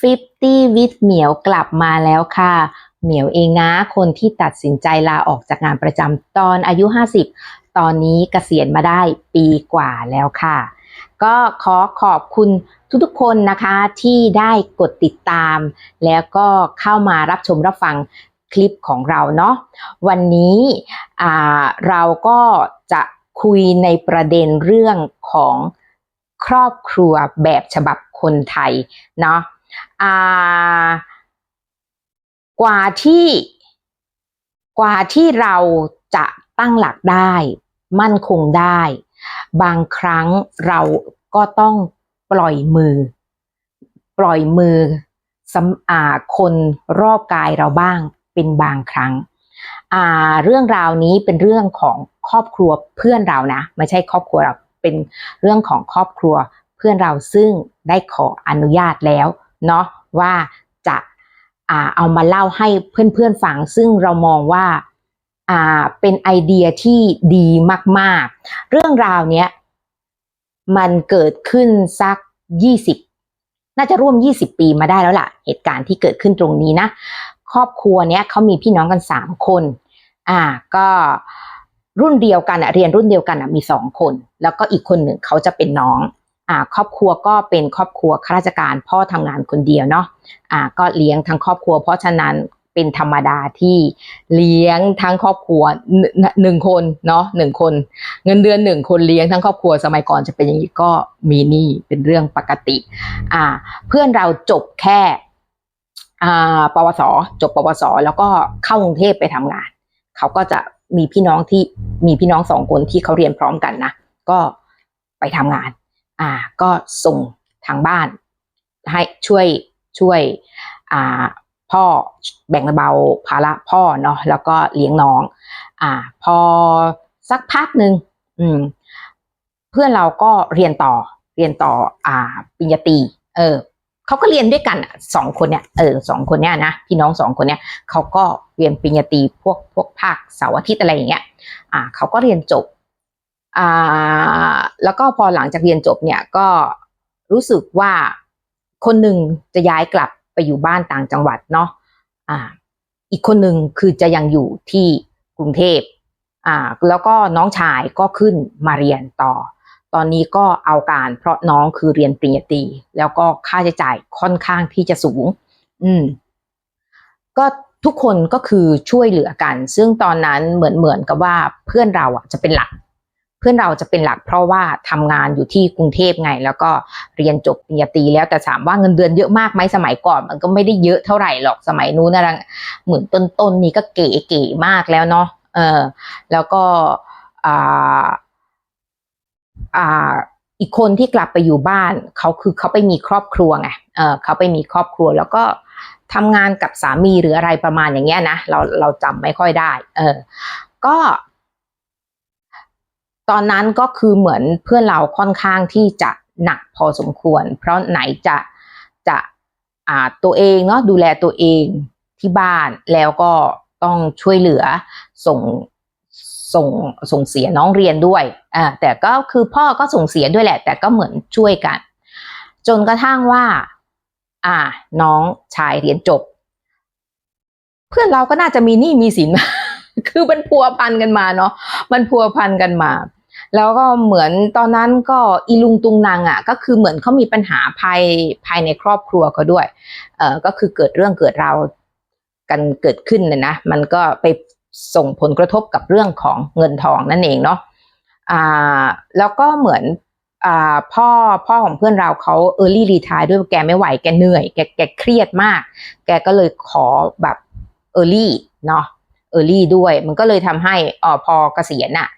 50 with เหมียวกลับมาแล้วค่ะ เหมียวเองนะ คนที่ตัดสินใจลาออกจากงานประจำตอนอายุ 50 ตอนนี้เกษียณมาได้ปีกว่าแล้วค่ะ ก็ขอขอบคุณทุกๆคนนะคะที่ได้กดติดตาม แล้วก็เข้ามารับชมรับฟังคลิปของเราเนาะวันนี้เราก็จะคุยในประเด็นเรื่องของครอบครัวแบบฉบับคนไทยเนาะ กว่าที่ กว่าที่เราจะตั้งหลักได้ มั่นคงได้ บางครั้งเราก็ต้องปล่อยมือ ปล่อยมือสำอาคนรอบกายเราบ้างเป็นบางครั้งเรื่องราวนี้เป็นเรื่องของครอบครัวเพื่อนเรานะ ไม่ใช่ครอบครัวเราเป็นเรื่องของครอบครัวเพื่อนเราซึ่งได้ขออนุญาตแล้ว เนาะว่าจะอ่าเอามาเล่าให้เพื่อนๆฟัง ซึ่งเรามองว่าอ่าเป็นไอเดียที่ดีมากๆ เรื่องราวเนี้ยมันเกิดขึ้นสัก20น่าจะร่วม 20 ปีมาได้แล้วล่ะ เหตุการณ์ที่เกิดขึ้นตรงนี้นะ ครอบครัวเนี้ยเขามีพี่น้องกัน 3 คน อ่า ก็รุ่นเดียวกันอะเรียนรุ่นเดียวกันอะมี 2 คน แล้วก็อีกคนหนึ่งเขาจะเป็นน้อง อ่าครอบครัวก็เป็นครอบครัวข้าราชการพ่อทำงานคนเดียวเนาะอ่าก็เลี้ยงทั้งครอบครัว เพราะฉะนั้นเป็นธรรมดาที่เลี้ยงทั้งครอบครัวหนึ่งคนเนาะหนึ่งคน เงินเดือนหนึ่งคนเลี้ยงทั้งครอบครัวสมัยก่อนจะเป็นอย่างนี้ก็มีนี่เป็นเรื่องปกติอ่าเพื่อนเราจบแค่อ่าปวสจบปวสแล้วก็เข้ากรุงเทพไปทำงาน เขาก็จะมีพี่น้องที่มีพี่น้องสองคนที่เขาเรียนพร้อมกันนะก็ไปทำงาน อ่าก็ส่งทางบ้าน ให้ช่วยช่วยอ่าพ่อแบ่งเบาภาระพ่อเนาะแล้วก็เลี้ยงน้อง อ่า พอสักพักหนึ่งอืมเพื่อนเราก็เรียนต่อเรียนต่ออ่าปริญญาตรีเออเขาก็เรียนด้วยกันสองคนเนี่ยเออสองคนเนี่ยนะพี่น้องสองคนเนี่ยเขาก็เรียนปริญญาตรีพวกพวกภาคเสาร์อาทิตย์อะไรอย่างเงี้ยอ่าเขาก็เรียนจบ แล้วก็พอหลังจากเรียนจบเนี่ยก็รู้สึกว่าคนหนึ่งจะย้ายกลับไปอยู่บ้านต่างจังหวัดเนาะอ่า อีกคนหนึ่งคือจะยังอยู่ที่กรุงเทพอ่า แล้วก็น้องชายก็ขึ้นมาเรียนต่อ ตอนนี้ก็เอาการเพราะน้องคือเรียนปริญญาตรีแล้วก็ค่าใช้จ่ายค่อนข้างที่จะสูง อืม ก็ทุกคนก็คือช่วยเหลือกัน ซึ่งตอนนั้นเหมือนเหมือนกับว่าเพื่อนเราอะจะเป็นหลัก พื่อนเราจะเป็นหลักเพราะว่าทำงานอยู่ที่กรุงเทพไง แล้วก็เรียนจบปริญญาตรีแล้วแต่ถามว่าเงินเดือนเยอะมากไหมสมัยก่อน มันก็ไม่ได้เยอะเท่าไหร่หรอกสมัยนู้นนะหมื่นต้นๆนี้ก็เก๋ๆมากแล้วเนาะเออแล้วก็อ่าอ่าอีกคนที่กลับไปอยู่บ้านเขาคือเขาไปมีครอบครัวไงเออเขาไปมีครอบครัวแล้วก็ทำงานกับสามีหรืออะไรประมาณอย่างเงี้ยนะเราเราจำไม่ค่อยได้ เออก็ ตอนนั้นก็คือเหมือนเพื่อนเราค่อนข้างที่จะหนักพอสมควร เพราะไหนจะจะอ่าตัวเองเนาะดูแลตัวเองที่บ้านแล้วก็ต้องช่วยเหลือส่งส่งส่งเสียน้องเรียนด้วยอ่าแต่ก็คือพ่อก็ส่งเสียด้วยแหละ แต่ก็เหมือนช่วยกัน จนกระทั่งว่า อ่า น้องชายเรียนจบ เพื่อนเราก็น่าจะมีหนี้มีสินคือมันพัวพันกันมาเนาะมันพัวพันกันมา แล้วก็เหมือนตอนนั้นก็อีลุงตุงนางอะก็คือเหมือนเขามีปัญหาภายภายในครอบครัวเขาด้วย เอ่อก็คือเกิดเรื่องเกิดราวกันเกิดขึ้นนะนะ มันก็ไปส่งผลกระทบกับเรื่องของเงินทองนั่นเองเนาะอ่าแล้วก็เหมือนอ่าพ่อพ่อของเพื่อนเราเขา early retire ด้วยแกไม่ไหวแกเหนื่อยแกแกเครียดมาก แกก็เลยขอแบบ early เนาะ early ด้วย มันก็เลยทำให้อ่อพอเกษียณอะอ่า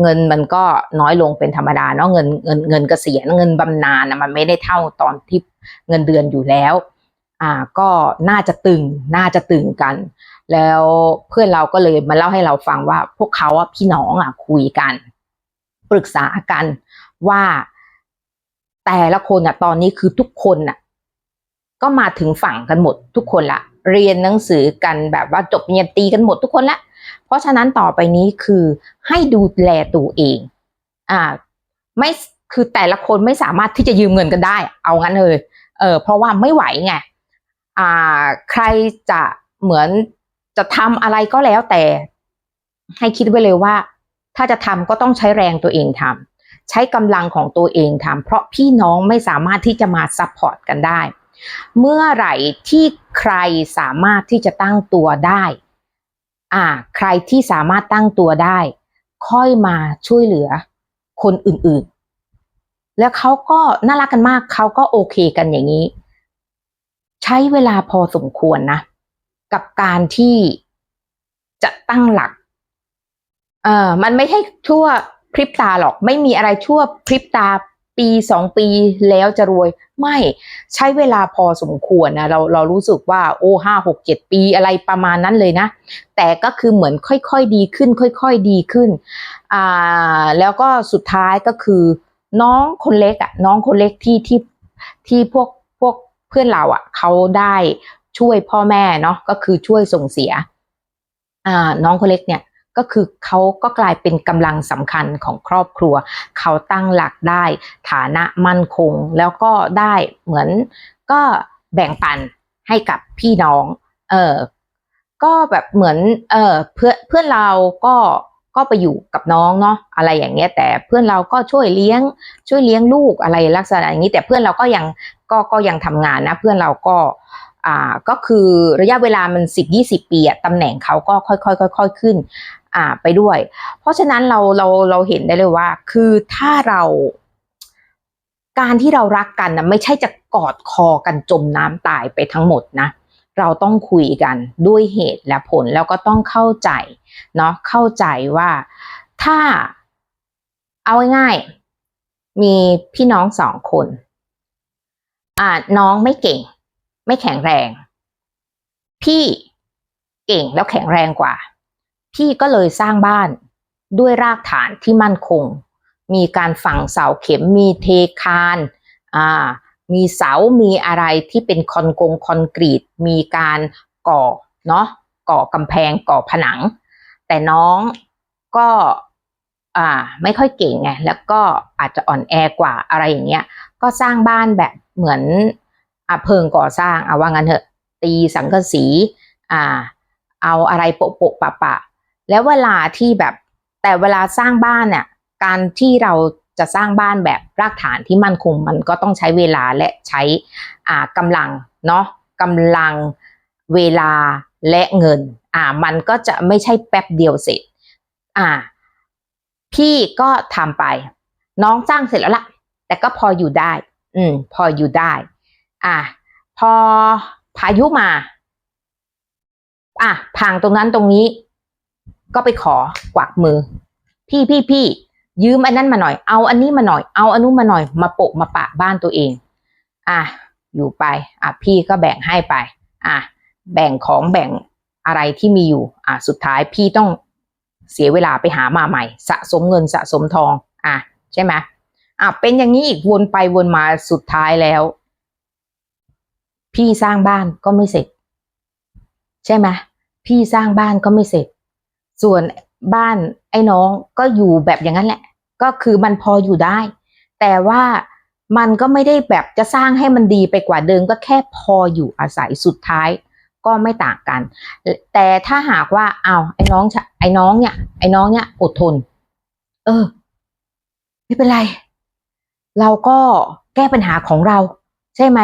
เงินมันก็น้อยลงเป็นธรรมดาเนาะเงินเงินเงินเกษียณเงินบำนาญนะมันไม่ได้เท่าตอนที่เงินเดือนอยู่แล้วอ่าก็น่าจะตึงน่าจะตึงกัน แล้วเพื่อนเราก็เลยมาเล่าให้เราฟังว่า พวกเขาอะพี่น้องอะคุยกัน ปรึกษากันว่าแต่ละคนอะตอนนี้คือทุกคนอะก็มาถึงฝั่งกันหมดทุกคนละเรียนหนังสือกันแบบว่าจบปริญญาตรีกันหมดทุกคนละ เพราะฉะนั้นต่อไปนี้คือให้ดูแลตัวเองอ่าไม่คือแต่ละคนไม่สามารถที่จะยืมเงินกันได้ เอางั้นเลยเออเพราะว่าไม่ไหวไงอ่าใครจะเหมือนจะทำอะไรก็แล้วแต่ ให้คิดไว้เลยว่า ถ้าจะทำก็ต้องใช้แรงตัวเองทำใช้กำลังของตัวเองทำเพราะพี่น้องไม่สามารถที่จะมาซัพพอร์ตกันได้ เมื่อไหร่ที่ใครสามารถที่จะตั้งตัวได้ อ่า ใครที่สามารถตั้งตัวได้ ค่อยมาช่วยเหลือคนอื่นๆ แล้วเขาก็น่ารักกันมาก เขาก็โอเคกันอย่างนี้ ใช้เวลาพอสมควรนะ กับการที่จะตั้งหลัก เออมันไม่ใช่ชั่วพริบตาหรอก ไม่มีอะไรชั่วพริบตา ปีสองปีแล้วจะรวยไม่ใช้เวลาพอสมควรนะเราเรารู้สึกว่าโอ้ห้าหกเจ็ดปีอะไรประมาณนั้นเลยนะ แต่ก็คือเหมือนค่อยๆดีขึ้น ค่อยๆดีขึ้นอ่าแล้วก็สุดท้ายก็คือ น้องคนเล็กอะน้องคนเล็กที่ที่ที่พวกพวกเพื่อนเราอะเขาได้ช่วยพ่อแม่เนาะก็คือช่วยส่งเสียอ่าน้องคนเล็กเนี่ย ก็คือเขาก็กลายเป็นกำลังสำคัญของครอบครัว เขาตั้งหลักได้ฐานะมั่นคง แล้วก็ได้เหมือนก็แบ่งปันให้กับพี่น้อง เออก็แบบเหมือน เออเพื่อนเพื่อนเราก็ก็ไปอยู่กับน้องเนาะอะไรอย่างเงี้ย แต่เพื่อนเราก็ช่วยเลี้ยงช่วยเลี้ยงลูกอะไรลักษณะอย่างนี้ แต่เพื่อนเราก็ยังก็ก็ยังทำงานนะ เพื่อนเราก็อ่าก็คือระยะเวลามันสิบยี่สิบปีอะตำแหน่งเขาก็ค่อยๆค่อยๆขึ้น อ่าไปด้วย เพราะฉะนั้นเราเราเราเห็นได้เลยว่า คือถ้าเรา การที่เรารักกันนะไม่ใช่จะกอดคอกันจมน้ำตายไปทั้งหมดนะเราต้องคุยกันด้วยเหตุและผลแล้วก็ต้องเข้าใจเนาะเข้าใจว่าถ้าเอาง่ายๆมีพี่น้องสองคนอ่าน้องไม่เก่ง ไม่แข็งแรง พี่เก่งแล้วแข็งแรงกว่า พี่ก็เลยสร้างบ้านด้วยรากฐานที่มั่นคง มีการฝังเสาเข็มมีเทคานอ่ามีเสา มีอะไรที่เป็นคอนกงคอนกรีต มีการก่อเนาะก่อกำแพงก่อผนัง แต่น้องก็อ่าไม่ค่อยเก่งไงแล้วก็อาจจะอ่อนแอกว่าอะไรอย่างเงี้ยก็สร้างบ้านแบบเหมือนอะเพิงก่อสร้างเอาว่างั้นเถอะตีสังกะสีอ่าเอาอะไรโปะโปะปะปะ แล้วเวลาที่แบบแต่เวลาสร้างบ้านเนี่ยการที่เราจะสร้างบ้านแบบรากฐานที่มั่นคงมันก็ต้องใช้เวลาและใช้อ่ากำลังเนาะกำลังเวลาและเงินอ่ามันก็จะไม่ใช่แป๊บเดียวเสร็จอ่าพี่ก็ทำไป น้องสร้างเสร็จแล้วล่ะ แต่ก็พออยู่ได้ อืม พออยู่ได้ อ่าพอพายุมา อะพังตรงนั้นตรงนี้ ก็ไปขอกวักมือ พี่พี่พี่ยืมอันนั้นมาหน่อย เอาอันนี้มาหน่อย เอาอันนู้นมาหน่อย มาโปะมาปะบ้านตัวเอง อะ อยู่ไป อะ พี่ก็แบ่งให้ไป อะ แบ่งของแบ่งอะไรที่มีอยู่ อะ สุดท้ายพี่ต้องเสียเวลาไปหามาใหม่ สะสมเงินสะสมทอง อะ ใช่ไหมอะ เป็นอย่างนี้อีกวนไปวนมาสุดท้ายแล้ว พี่สร้างบ้านก็ไม่เสร็จ ใช่ไหมพี่สร้างบ้านก็ไม่เสร็จ ส่วนบ้านไอ้น้องก็อยู่แบบอย่างนั้นแหละ ก็คือมันพออยู่ได้ แต่ว่ามันก็ไม่ได้แบบจะสร้างให้มันดีไปกว่าเดิมก็แค่พออยู่อาศัยสุดท้ายก็ไม่ต่างกัน แต่ถ้าหากว่าเอาไอ้น้องไอ้น้องเนี่ย ไอ้น้องเนี่ยอดทน เออ ไม่เป็นไร เราก็แก้ปัญหาของเรา ใช่ไหม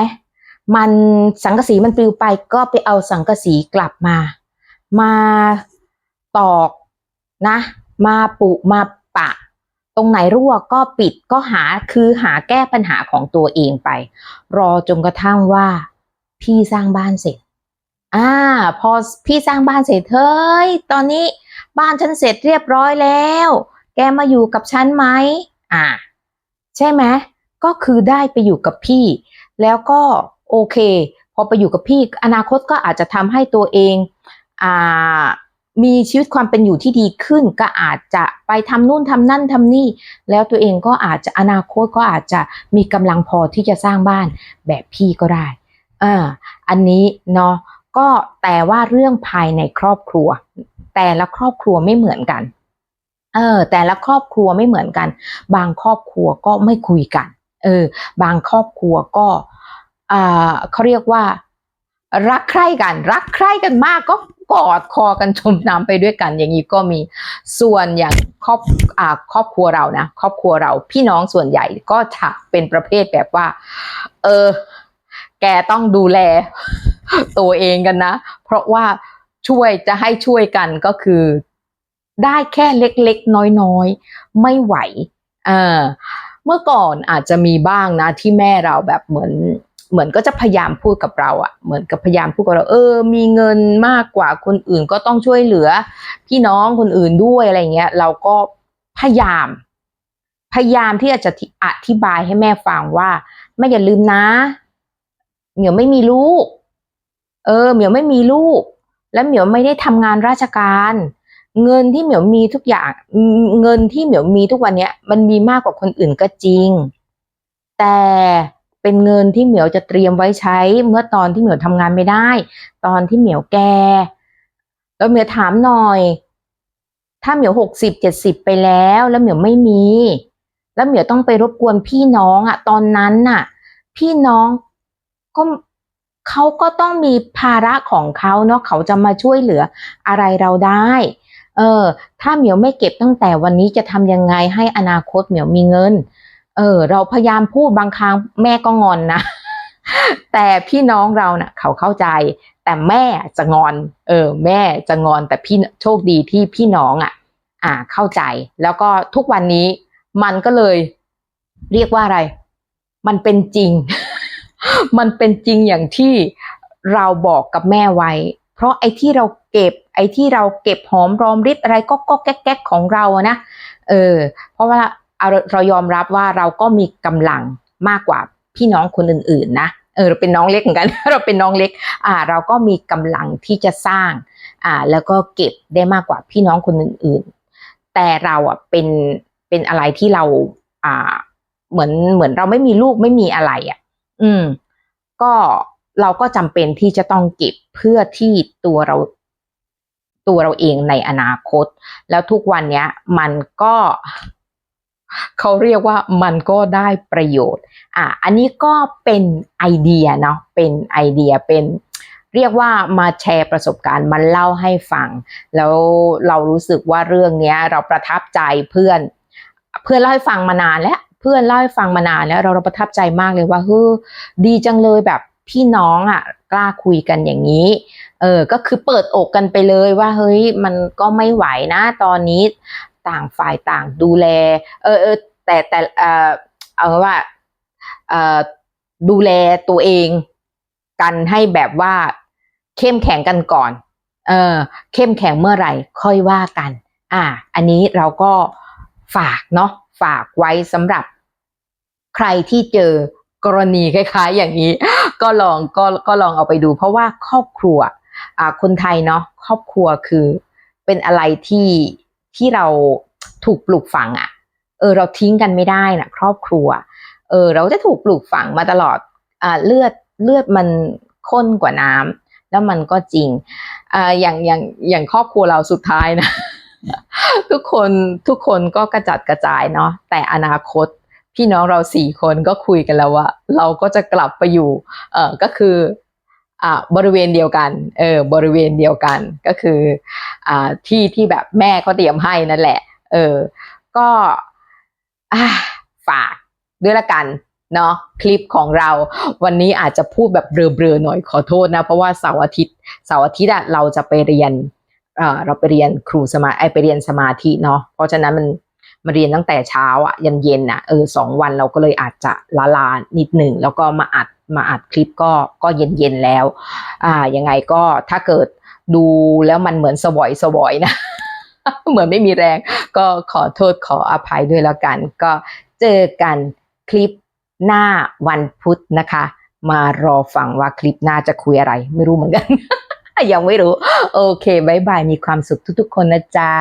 มันสังกะสีมันปลิวไปก็ไปเอาสังกะสีกลับมา มา ตอกนะ มาปุมาปะ ตรงไหนรั่วก็ปิดก็หาคือหาแก้ปัญหาของตัวเองไป รอจนกระทั่งว่า พี่สร้างบ้านเสร็จอ่าพอพี่สร้างบ้านเสร็จเฮ้ยตอนนี้บ้านฉันเสร็จเรียบร้อยแล้ว แกมาอยู่กับฉันไหมอ่า ใช่ไหมก็คือได้ไปอยู่กับพี่ แล้วก็โอเค พอไปอยู่กับพี่ อนาคตก็อาจจะทำให้ตัวเองอ่า มีชีวิตความเป็นอยู่ที่ดีขึ้น ก็อาจจะไปทำนู่นทำนั่นทำนี่ แล้วตัวเองก็อาจจะอนาคตก็อาจจะมีกำลังพอที่จะสร้างบ้านแบบพี่ก็ได้อ่าอันนี้เนาะก็แต่ว่าเรื่องภายในครอบครัว แต่ละครอบครัวไม่เหมือนกันเออแต่ละครอบครัวไม่เหมือนกัน บางครอบครัวก็ไม่คุยกันเออบางครอบครัวก็อ่าเขาเรียกว่า รักใคร่กัน รักใคร่กันมากก็กอดคอกันจมน้ำไปด้วยกัน อย่างนี้ก็มีส่วนอย่างครอบอ่าครอบครัวเรานะครอบครัวเราพี่น้องส่วนใหญ่ก็จะเป็นประเภทแบบว่า เออ แกต้องดูแล ตัวเองกันนะ เพราะว่าช่วยจะให้ช่วยกันก็คือ ได้แค่เล็กๆ น้อยๆ ไม่ไหว เออเมื่อก่อนอาจจะมีบ้างนะที่แม่เราแบบเหมือน เหมือนก็จะพยายามพูดกับเราอะเหมือนกับพยายามพูดกับเรา เออ มีเงินมากกว่าคนอื่นก็ต้องช่วยเหลือ พี่น้องคนอื่นด้วยอะไรเงี้ย เราก็พยายาม พยายามที่จะอธิบายให้แม่ฟังว่าแม่อย่าลืมนะ เหมียวไม่มีลูก เออ เหมียวไม่มีลูก และเหมียวไม่ได้ทำงานราชการ เงินที่เหมียวมีทุกอย่าง เงินที่เหมียวมีทุกวันเนี้ย มันมีมากกว่าคนอื่นก็จริง แต่ เป็นเงินที่เหมียวจะเตรียมไว้ใช้เมื่อตอนที่เหมียวทำงานไม่ได้ ตอนที่เหมียวแก่แล้วเหมียวถามหน่อย ถ้าเหมียวหกสิบเจ็ดสิบไปแล้วแล้วเหมียวไม่มี แล้วเหมียวต้องไปรบกวนพี่น้องอะตอนนั้นน่ะ พี่น้องก็เขาก็ต้องมีภาระของเขาเนาะเขาจะมาช่วยเหลืออะไรเราได้ เออ ถ้าเหมียวไม่เก็บตั้งแต่วันนี้จะทำยังไงให้อนาคตเหมียวมีเงิน เออ เราพยายามพูดบางครั้งแม่ก็งอนนะ แต่พี่น้องเราเนะ่ะ เขาเข้าใจ แต่แม่จะงอน เออ แม่จะงอนแต่พี่โชคดีที่พี่น้องอะ อ่าเข้าใจ แล้วก็ทุกวันนี้มันก็เลย เรียกว่าอะไร มันเป็นจริง มันเป็นจริงอย่างที่เราบอกกับแม่ไว้ เพราะไอ้ที่เราเก็บ ไอ้ที่เราเก็บหอมรอมริบอะไรก็ก็แก๊กๆของเราอะนะเออ เพราะว่า เรายอมรับว่าเราก็มีกำลังมากกว่าพี่น้องคนอื่นๆนะเออเราเป็นน้องเล็กเหมือนกัน เราเป็นน้องเล็กอ่าเราก็มีกำลังที่จะสร้างอ่าแล้วก็เก็บได้มากกว่าพี่น้องคนอื่นๆ แต่เราอะเป็นเป็นอะไรที่เราอ่าเหมือนเหมือนเราไม่มีลูกไม่มีอะไรอะ อืม ก็เราก็จำเป็นที่จะต้องเก็บเพื่อที่ตัวเราตัวเราเองในอนาคต แล้วทุกวันเนี้ยมันก็ เขาเรียกว่ามันก็ได้ประโยชน์อะอันนี้ก็เป็นไอเดียเนาะเป็นไอเดียเป็นเรียกว่ามาแชร์ประสบการณ์มันเล่าให้ฟัง แล้วเรารู้สึกว่าเรื่องนี้เราประทับใจเพื่อน เพื่อนเล่าให้ฟังมานานแล้วเพื่อนเล่าให้ฟังมานานแล้วเราเราประทับใจมากเลยว่าเฮ้ยดีจังเลยแบบพี่น้องอะกล้าคุยกันอย่างนี้เออก็คือเปิดอกกันไปเลยว่าเฮ้ยมันก็ไม่ไหวนะตอนนี้ ต่างฝ่ายต่างดูแล เออเออแต่แต่เออเอาว่าเออดูแลตัวเองกันให้แบบว่าเข้มแข็งกันก่อน เออเข้มแข็งเมื่อไหร่ค่อยว่ากัน อ่า อันนี้เราก็ฝากเนาะฝากไว้สำหรับใครที่เจอกรณีคล้าย ๆ อย่างนี้ ก็ลองก็ก็ลองเอาไปดู เพราะว่าครอบครัว อ่าคนไทยเนาะครอบครัวคือเป็นอะไรที่ ที่เราถูกปลูกฝังอะ่ะ เออเราทิ้งกันไม่ได้นะครอบครัว เออเราจะถูกปลูกฝังมาตลอดอ่าเลือดเลือดมันข้นกว่าน้ำแล้วมันก็จริงอ่าอย่างอย่างอย่างครอบครัวเราสุดท้ายนะทุกคนทุกคนก็กระจัดกระจายเนาะแต่อนาคตพี่น้องเราสี่คนก็คุยกันแล้วว่า เราก็จะกลับไปอยู่เออก็คือ บริเวณเดียวกัน เออ บริเวณเดียวกัน ก็คืออ่าที่ที่แบบแม่เขาเตรียมให้นั่นแหละ เออ ก็อ่าฝากด้วยละกันเนาะคลิปของเราวันนี้อาจจะพูดแบบเบลอๆหน่อยขอโทษนะ เพราะว่าเสาร์อาทิตย์เสาร์อาทิตย์อะเราจะไปเรียนเอ่อเราไปเรียนครูสมาไอไปเรียนสมาธิเนาะเพราะฉะนั้นมันมาเรียนตั้งแต่เช้าอะยันเย็นอะเออสองวันเราก็เลยอาจจะละลานิดหนึ่งแล้วก็มาอัด มาอัดคลิปก็ก็เย็นเย็นแล้ว อ่ายังไงก็ถ้าเกิดดูแล้วมันเหมือนสวอยสวอยนะ เหมือนไม่มีแรง ก็ขอโทษขออภัยด้วยแล้วกัน ก็เจอกันคลิปหน้าวันพุธนะคะ มารอฟังว่าคลิปหน้าจะคุยอะไร ไม่รู้เหมือนกัน ยังไม่รู้ โอเคบายบายมีความสุขทุกๆคนนะจ๊ะ